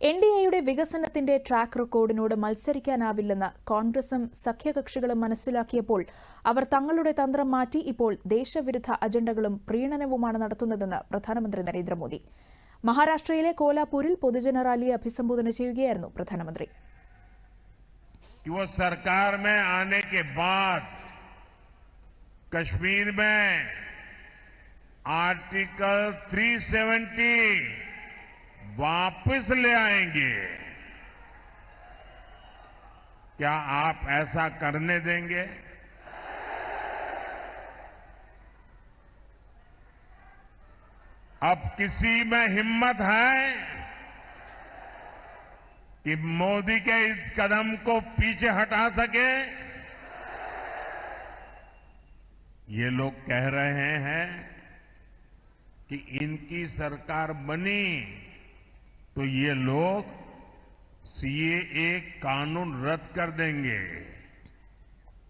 N D എയുടെ വികസനത്തിന്റെ track റെക്കോർഡിനോട് മത്സരിക്കാനാവില്ലെന്ന് കോൺഗ്രസും സഖ്യകക്ഷികളും മനസ്സിലാക്കിയപ്പോൾ അവർ തങ്ങളുടെ തന്ത്രം മാറ്റി ഇപ്പോൾ ദേശവിരുദ്ധ അജണ്ടകളും പ്രീണനവുമാണ് നടത്തുന്നതെന്ന് പ്രധാനമന്ത്രി നരേന്ദ്രമോദി. മഹാരാഷ്ട്രയിലെ കോലാപൂരിൽ പൊതുജന റാലിയെ അഭിസംബോധന ചെയ്യുകയായിരുന്നു പ്രധാനമന്ത്രി. സർക്കാർ കശ്മീർ ആർട്ടിക്കിൾ ത്രീ वापस ले आएँगे। क्या आप ऐसा करने देंगे? अब किसी में हिम्मत है कि मोदी के इस कदम को पीछे हटा सके? ये लोग कह रहे हैं कि इनकी सरकार बनी। तो ये लोग सीएए कानून रद्द कर देंगे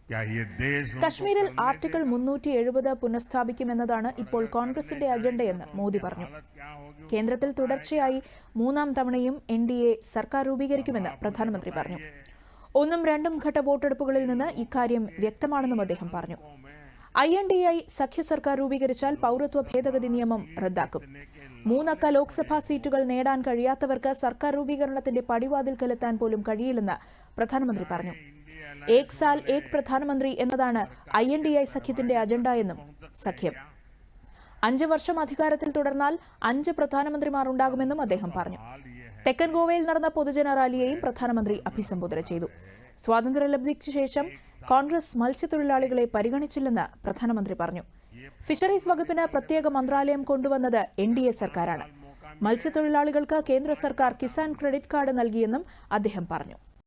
क्या ये देश उनको കശ്മീരിൽ करने ആർട്ടിക്കിൾ മുന്നൂറ്റി എഴുപത് പുനഃസ്ഥാപിക്കുമെന്നതാണ് ഇപ്പോൾ കോൺഗ്രസിന്റെ അജണ്ടയെന്ന് മോദി പറഞ്ഞു हालत क्या होगी കേന്ദ്രത്തിൽ തുടർച്ചയായി മൂന്നാം തവണയും എൻ ഡി എ സർക്കാർ രൂപീകരിക്കുമെന്ന് പ്രധാനമന്ത്രി പറഞ്ഞു ഒന്നും രണ്ടും ഘട്ട വോട്ടെടുപ്പുകളിൽ നിന്ന് ഇക്കാര്യം വ്യക്തമാണെന്നും അദ്ദേഹം പറഞ്ഞു ഐ എൻ ഡി ഐ സഖ്യ സർക്കാർ രൂപീകരിച്ചാൽ പൌരത്വ ഭേദഗതി നിയമം റദ്ദാക്കും മൂന്നക്ക ലോക്സഭാ സീറ്റുകൾ നേടാൻ കഴിയാത്തവർക്ക് സർക്കാർ രൂപീകരണത്തിന്റെ പടിവാതിൽക്കലെത്താൻ പോലും കഴിയില്ലെന്ന് പ്രധാനമന്ത്രി പറഞ്ഞു. ഏക് സാൽ ഏക് പ്രധാനമന്ത്രി എന്നതാണ് ഐ എൻ ഡി ഐ സഖ്യത്തിന്റെ അജണ്ട എന്നും സഖ്യം. അഞ്ച് വർഷം അധികാരത്തിൽ തുടർന്നാൽ അഞ്ച് പ്രധാനമന്ത്രിമാർ ഉണ്ടാകുമെന്നും അദ്ദേഹം പറഞ്ഞു. തെക്കൻ ഗോവയിൽ നടന്ന പൊതുജന റാലിയെയും പ്രധാനമന്ത്രി അഭിസംബോധന ചെയ്തു. സ്വാതന്ത്ര്യലബ്ധിക്ക് ശേഷം കോൺഗ്രസ് മത്സ്യത്തൊഴിലാളികളെ പരിഗണിച്ചില്ലെന്ന് പ്രധാനമന്ത്രി പറഞ്ഞു. ഫിഷറീസ് വകുപ്പിന് പ്രത്യേക മന്ത്രാലയം കൊണ്ടുവന്നത് എൻ ഡി എ സർക്കാരാണ്. മത്സ്യത്തൊഴിലാളികൾക്ക് കേന്ദ്ര സർക്കാർ കിസാൻ ക്രെഡിറ്റ് കാർഡ് നൽകിയെന്നും അദ്ദേഹം പറഞ്ഞു.